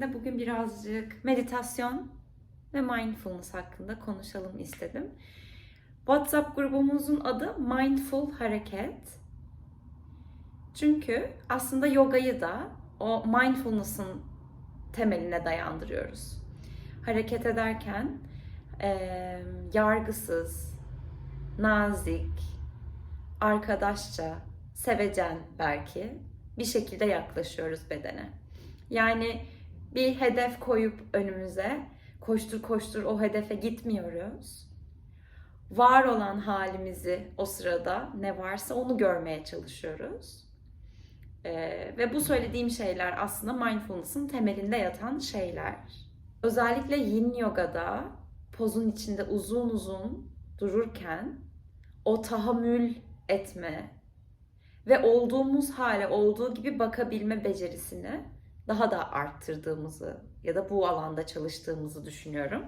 Bugün birazcık meditasyon ve mindfulness hakkında konuşalım istedim. WhatsApp grubumuzun adı Mindful Hareket. Çünkü aslında yogayı da o mindfulness'ın temeline dayandırıyoruz. Hareket ederken eee, yargısız, nazik, arkadaşça, sevecen belki bir şekilde yaklaşıyoruz bedene. Yani bir hedef koyup önümüze koştur koştur o hedefe gitmiyoruz. Var olan halimizi o sırada ne varsa onu görmeye çalışıyoruz. Ee, ve bu söylediğim şeyler aslında mindfulness'ın temelinde yatan şeyler. Özellikle yin yogada pozun içinde uzun uzun dururken o tahammül etme ve olduğumuz hale olduğu gibi bakabilme becerisini daha da arttırdığımızı ya da bu alanda çalıştığımızı düşünüyorum.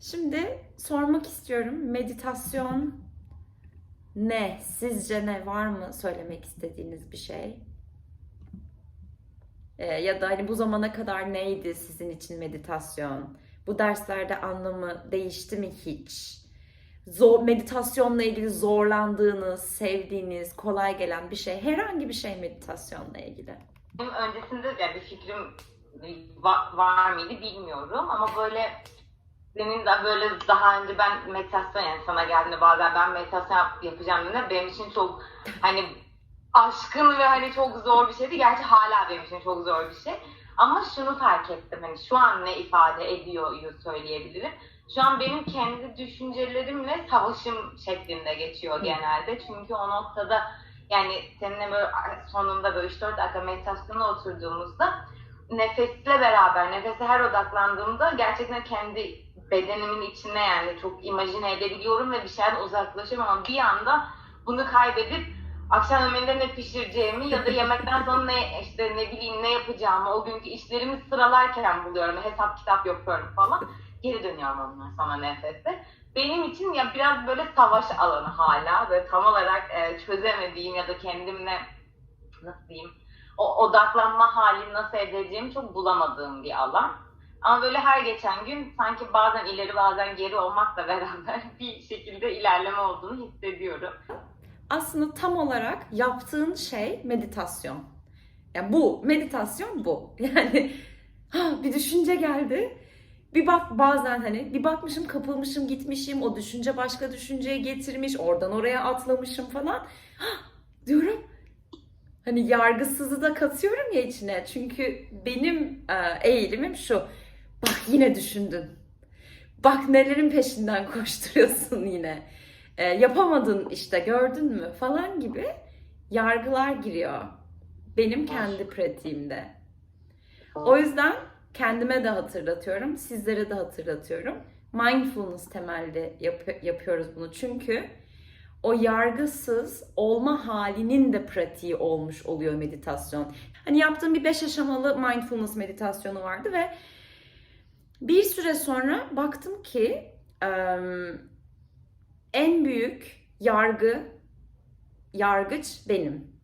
Şimdi sormak istiyorum meditasyon ne? Sizce ne? Var mı söylemek istediğiniz bir şey? Ee, ya da hani bu zamana kadar neydi sizin için meditasyon? Bu derslerde anlamı değişti mi hiç? Zor, meditasyonla ilgili zorlandığınız, sevdiğiniz, kolay gelen bir şey, herhangi bir şey meditasyonla ilgili. Benim öncesinde de bir fikrim va- var mıydı bilmiyorum ama böyle senin de böyle daha önce ben meditasyon yani sana geldiğinde bazen ben meditasyon yap- yapacağım dediğinde benim için çok hani aşkın ve hani çok zor bir şeydi. Gerçi hala benim için çok zor bir şey. Ama şunu fark ettim hani şu an ne ifade ediyor söyleyebilirim. Şu an benim kendi düşüncelerimle savaşım şeklinde geçiyor genelde. Çünkü o noktada yani seninle böyle sonunda böyle 3-4 dakika meditasyona oturduğumuzda nefesle beraber, nefese her odaklandığımda gerçekten kendi bedenimin içine yani çok imajine edebiliyorum ve bir şeyden uzaklaşıyorum ama bir anda bunu kaybedip akşam yemeğinde ne pişireceğimi ya da yemekten sonra ne işte ne bileyim ne yapacağımı o günkü işlerimi sıralarken buluyorum. Hesap kitap yapıyorum falan. Geri dönüyorum ondan sonra nefese benim için ya biraz böyle savaş alanı hala ve tam olarak e, çözemediğim ya da kendimle nasıl diyeyim o odaklanma halini nasıl edeceğimi çok bulamadığım bir alan. Ama böyle her geçen gün sanki bazen ileri bazen geri olmakla beraber bir şekilde ilerleme olduğunu hissediyorum. Aslında tam olarak yaptığın şey meditasyon. Yani bu, meditasyon bu. Yani ha, bir düşünce geldi. Bir bak bazen hani bir bakmışım kapılmışım gitmişim o düşünce başka düşünceye getirmiş oradan oraya atlamışım falan. Ha, diyorum hani yargısızı da katıyorum ya içine. Çünkü benim e, eğilimim şu. Bak yine düşündün. Bak nelerin peşinden koşturuyorsun yine. E, yapamadın işte gördün mü falan gibi yargılar giriyor. Benim kendi pratiğimde. O yüzden kendime de hatırlatıyorum, sizlere de hatırlatıyorum. Mindfulness temelli yap- yapıyoruz bunu. Çünkü o yargısız olma halinin de pratiği olmuş oluyor meditasyon. Hani yaptığım bir beş aşamalı mindfulness meditasyonu vardı ve bir süre sonra baktım ki en büyük yargı, yargıç benim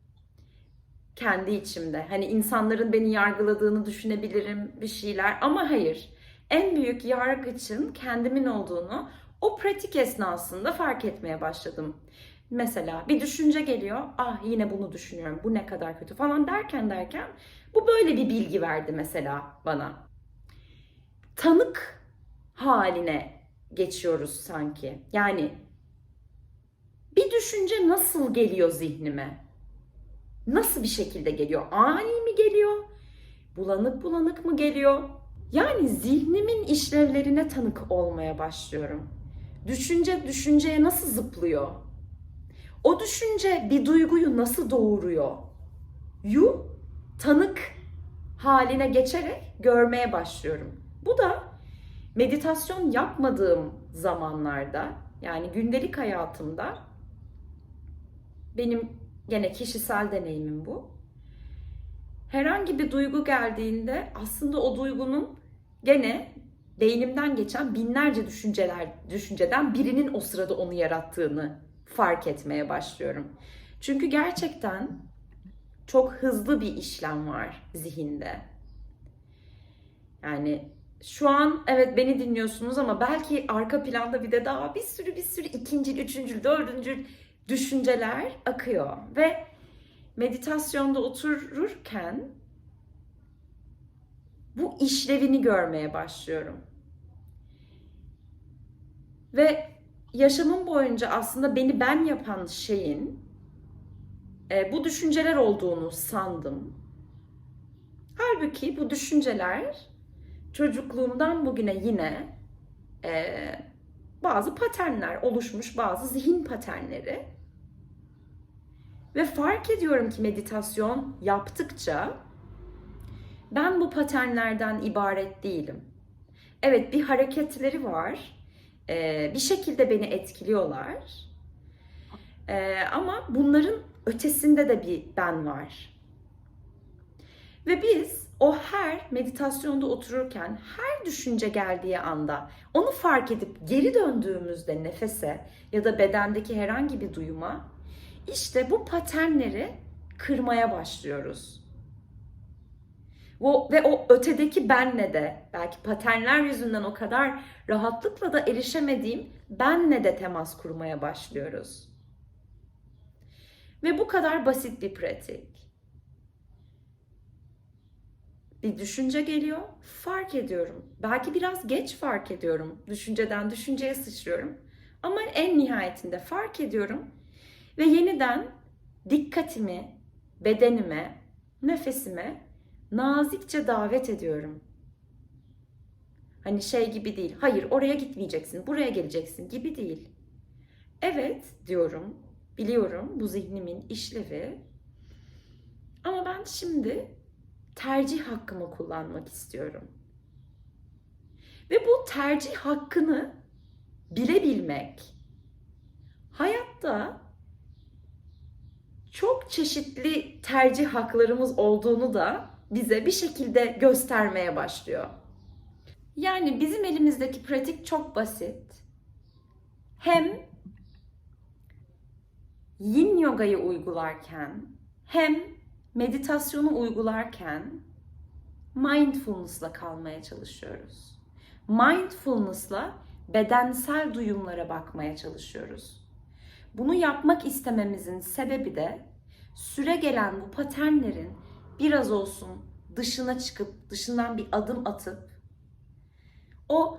kendi içimde. Hani insanların beni yargıladığını düşünebilirim bir şeyler ama hayır. En büyük yargıçın kendimin olduğunu o pratik esnasında fark etmeye başladım. Mesela bir düşünce geliyor. Ah yine bunu düşünüyorum. Bu ne kadar kötü falan derken derken bu böyle bir bilgi verdi mesela bana. Tanık haline geçiyoruz sanki. Yani bir düşünce nasıl geliyor zihnime? Nasıl bir şekilde geliyor? Ani mi geliyor? Bulanık bulanık mı geliyor? Yani zihnimin işlevlerine tanık olmaya başlıyorum. Düşünce düşünceye nasıl zıplıyor? O düşünce bir duyguyu nasıl doğuruyor? Yu tanık haline geçerek görmeye başlıyorum. Bu da meditasyon yapmadığım zamanlarda yani gündelik hayatımda benim gene kişisel deneyimim bu. Herhangi bir duygu geldiğinde aslında o duygunun gene beynimden geçen binlerce düşünceler düşünceden birinin o sırada onu yarattığını fark etmeye başlıyorum. Çünkü gerçekten çok hızlı bir işlem var zihinde. Yani şu an evet beni dinliyorsunuz ama belki arka planda bir de daha bir sürü bir sürü ikinci, üçüncü, dördüncü düşünceler akıyor. Ve meditasyonda otururken bu işlevini görmeye başlıyorum. Ve yaşamım boyunca aslında beni ben yapan şeyin e, bu düşünceler olduğunu sandım. Halbuki bu düşünceler çocukluğumdan bugüne yine e, bazı paternler oluşmuş, bazı zihin paternleri. Ve fark ediyorum ki meditasyon yaptıkça ben bu paternlerden ibaret değilim. Evet bir hareketleri var. e, bir şekilde beni etkiliyorlar. E, ama bunların ötesinde de bir ben var. Ve biz o her meditasyonda otururken her düşünce geldiği anda onu fark edip geri döndüğümüzde nefese ya da bedendeki herhangi bir duyuma işte bu paternleri kırmaya başlıyoruz. O, ve o ötedeki benle de belki paternler yüzünden o kadar rahatlıkla da erişemediğim benle de temas kurmaya başlıyoruz. Ve bu kadar basit bir pratik. Bir düşünce geliyor, fark ediyorum. Belki biraz geç fark ediyorum. Düşünceden düşünceye sıçrıyorum. Ama en nihayetinde fark ediyorum ve yeniden dikkatimi bedenime, nefesime nazikçe davet ediyorum. Hani şey gibi değil. Hayır, oraya gitmeyeceksin, buraya geleceksin gibi değil. Evet diyorum. Biliyorum bu zihnimin işlevi. Ama ben şimdi tercih hakkımı kullanmak istiyorum. Ve bu tercih hakkını bilebilmek hayatta çok çeşitli tercih haklarımız olduğunu da bize bir şekilde göstermeye başlıyor. Yani bizim elimizdeki pratik çok basit. Hem yin yogayı uygularken hem meditasyonu uygularken mindfulness'la kalmaya çalışıyoruz. Mindfulness'la bedensel duyumlara bakmaya çalışıyoruz. Bunu yapmak istememizin sebebi de süre gelen bu paternlerin biraz olsun dışına çıkıp dışından bir adım atıp o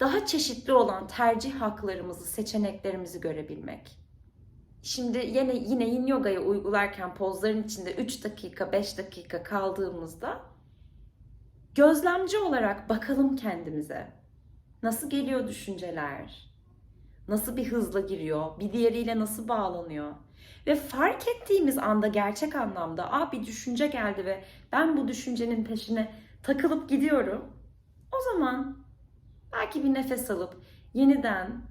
daha çeşitli olan tercih haklarımızı, seçeneklerimizi görebilmek. Şimdi yine yine yin yogayı uygularken pozların içinde 3 dakika, 5 dakika kaldığımızda gözlemci olarak bakalım kendimize. Nasıl geliyor düşünceler? Nasıl bir hızla giriyor? Bir diğeriyle nasıl bağlanıyor? Ve fark ettiğimiz anda gerçek anlamda Aa, bir düşünce geldi ve ben bu düşüncenin peşine takılıp gidiyorum. O zaman belki bir nefes alıp yeniden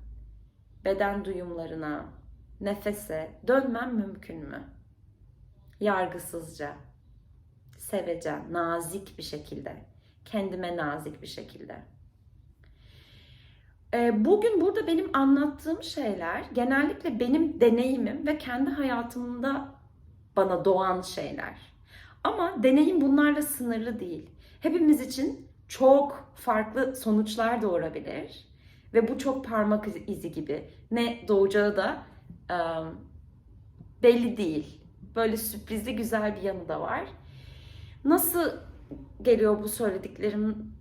beden duyumlarına, nefese dönmem mümkün mü? Yargısızca, sevecen, nazik bir şekilde, kendime nazik bir şekilde. Ee, Bugün burada benim anlattığım şeyler genellikle benim deneyimim ve kendi hayatımda bana doğan şeyler. Ama deneyim bunlarla sınırlı değil. Hepimiz için çok farklı sonuçlar doğurabilir. Ve bu çok parmak izi gibi. Ne doğacağı da e, belli değil. Böyle sürprizli güzel bir yanı da var. Nasıl geliyor bu söylediklerim?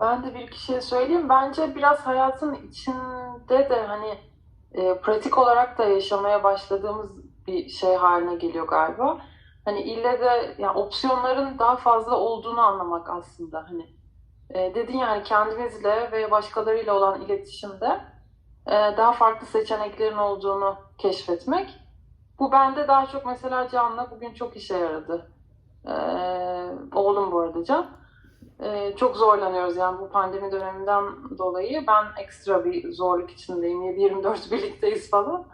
Ben de bir iki şey söyleyeyim. Bence biraz hayatın içinde de hani e, pratik olarak da yaşamaya başladığımız bir şey haline geliyor galiba. Hani ille de yani opsiyonların daha fazla olduğunu anlamak aslında. Hani e, dedin yani kendimizle ve başkalarıyla olan iletişimde e, daha farklı seçeneklerin olduğunu keşfetmek. Bu bende daha çok mesela Can'la bugün çok işe yaradı. E, oğlum bu arada Can. Ee, çok zorlanıyoruz yani bu pandemi döneminden dolayı. Ben ekstra bir zorluk içindeyim. 7-24 birlikteyiz falan.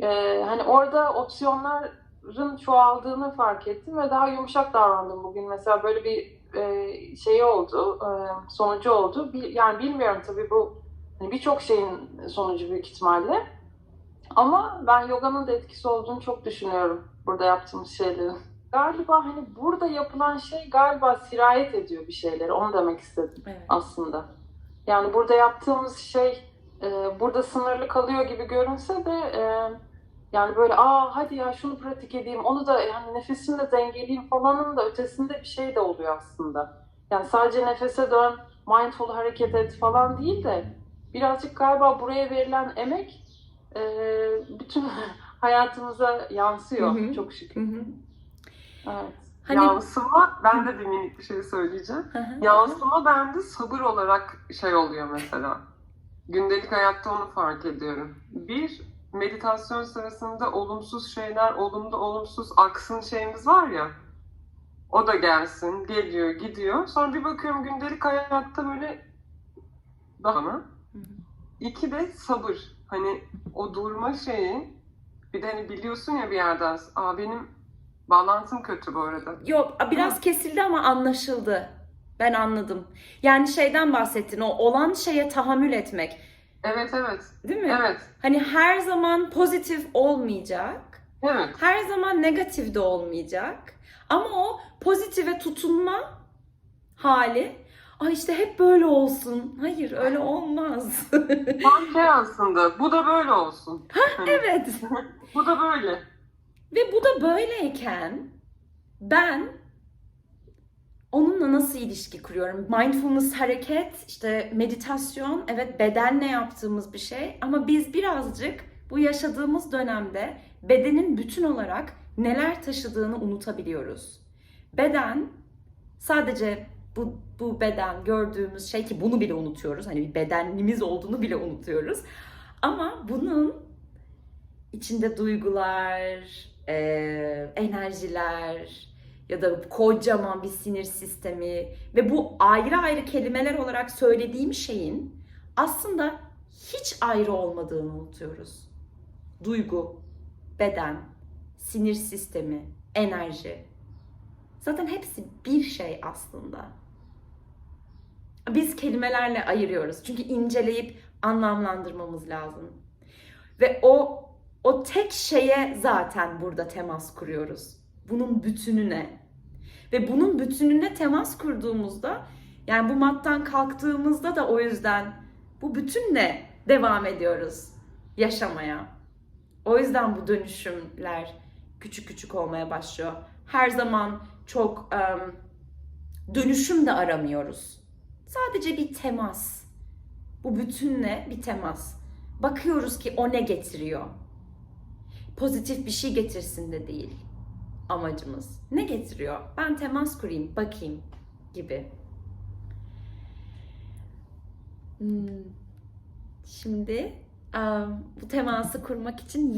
Ee, hani orada opsiyonların çoğaldığını fark ettim ve daha yumuşak davrandım bugün. Mesela böyle bir e, şey oldu, e, sonucu oldu. Bir, yani bilmiyorum tabii bu hani birçok şeyin sonucu büyük ihtimalle. Ama ben yoganın da etkisi olduğunu çok düşünüyorum burada yaptığımız şeylerin. galiba hani burada yapılan şey galiba sirayet ediyor bir şeylere. Onu demek istedim Evet. aslında. Yani burada yaptığımız şey e, burada sınırlı kalıyor gibi görünse de e, yani böyle aa hadi ya şunu pratik edeyim onu da yani nefesimle dengeleyeyim falanın da ötesinde bir şey de oluyor aslında. Yani sadece nefese dön, mindful hareket et falan değil de birazcık galiba buraya verilen emek e, bütün hayatımıza yansıyor Hı hı. çok şükür. Hı hı. Evet. Hani Yansıma, ben de bir minik bir şey söyleyeceğim. Hı hı. Yansıma bende sabır olarak şey oluyor mesela. Gündelik hayatta onu fark ediyorum. Bir, meditasyon sırasında olumsuz şeyler, olumlu olumsuz aksın şeyimiz var ya. O da gelsin, geliyor, gidiyor. Sonra bir bakıyorum gündelik hayatta böyle daha mı? İki de sabır. Hani o durma şeyi bir de hani biliyorsun ya bir yerden aa benim bağlantım kötü bu arada. Yok biraz kesildi ama anlaşıldı. Ben anladım. Yani şeyden bahsettin o olan şeye tahammül etmek. Evet evet. Değil mi? Evet. Hani her zaman pozitif olmayacak. Evet. Her zaman negatif de olmayacak. Ama o pozitife tutunma hali Ay işte hep böyle olsun. Hayır öyle olmaz. Tam şey aslında. Bu da böyle olsun. Hani, evet. Bu da böyle. Ve bu da böyleyken ben onunla nasıl ilişki kuruyorum? Mindfulness hareket, işte meditasyon, evet bedenle yaptığımız bir şey ama biz birazcık bu yaşadığımız dönemde bedenin bütün olarak neler taşıdığını unutabiliyoruz. Beden sadece bu, bu beden gördüğümüz şey ki bunu bile unutuyoruz. Hani bir bedenimiz olduğunu bile unutuyoruz. Ama bunun içinde duygular, eee, enerjiler ya da kocaman bir sinir sistemi ve bu ayrı ayrı kelimeler olarak söylediğim şeyin aslında hiç ayrı olmadığını unutuyoruz. Duygu, beden, sinir sistemi, enerji. Zaten hepsi bir şey aslında. Biz kelimelerle ayırıyoruz. Çünkü inceleyip anlamlandırmamız lazım. Ve o o tek şeye zaten burada temas kuruyoruz. Bunun bütününe. Ve bunun bütününe temas kurduğumuzda yani bu mattan kalktığımızda da o yüzden bu bütünle devam ediyoruz yaşamaya. O yüzden bu dönüşümler küçük küçük olmaya başlıyor. Her zaman çok em, dönüşüm de aramıyoruz. Sadece bir temas. Bu bütünle bir temas. Bakıyoruz ki o ne getiriyor. Pozitif bir şey getirsin de değil amacımız. Ne getiriyor? Ben temas kurayım, bakayım gibi. Hmm. Şimdi bu teması kurmak için